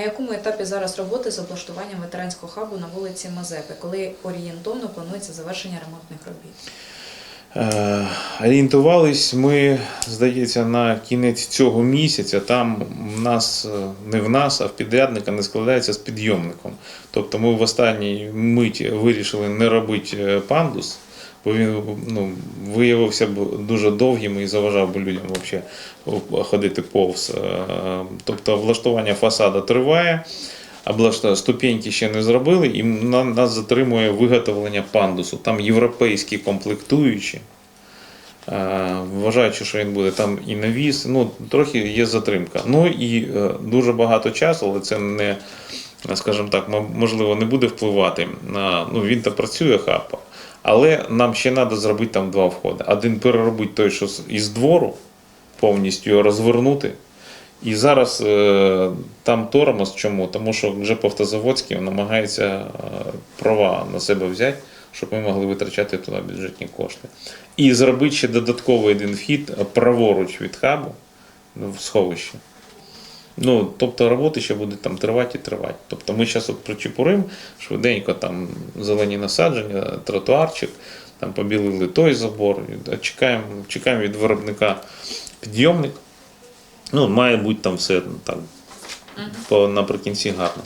На якому етапі зараз роботи з облаштуванням ветеранського хабу на вулиці Мазепи, коли орієнтовно планується завершення ремонтних робіт? Е, Орієнтувались ми, здається, на кінець цього місяця. Там в нас е, не в нас, а в підрядника не складається з підйомником. Тобто ми в останній мить вирішили не робити е, пандус, бо він ну, виявився б дуже довгим і заважав би людям вообще ходити повз. Е, Тобто влаштування фасаду триває. Облашта ступеньки ще не зробили, і нас затримує виготовлення пандусу. Там європейські комплектуючі. Е, Вважаючи, що він буде там і навіс, ну трохи є затримка. Ну і е, дуже багато часу, але це не, скажімо так, можливо, не буде впливати на ну він то працює хапа. Але нам ще треба зробити там два входи. Один переробити той, що із двору, повністю розвернути. І зараз е, там тормоз чому? Тому що вже Автозаводський намагається е, права на себе взяти, щоб ми могли витрачати туди бюджетні кошти. І зробити ще додатковий один вхід е, праворуч від хабу ну, в сховище. Ну, тобто роботи ще будуть там тривати і тривати. Тобто ми зараз от причепуримо швиденько там зелені насадження, тротуарчик, там побілили той забор, чекаємо, чекаємо від виробника підйомник. Ну, має бути там все так, по, наприкінці гарно.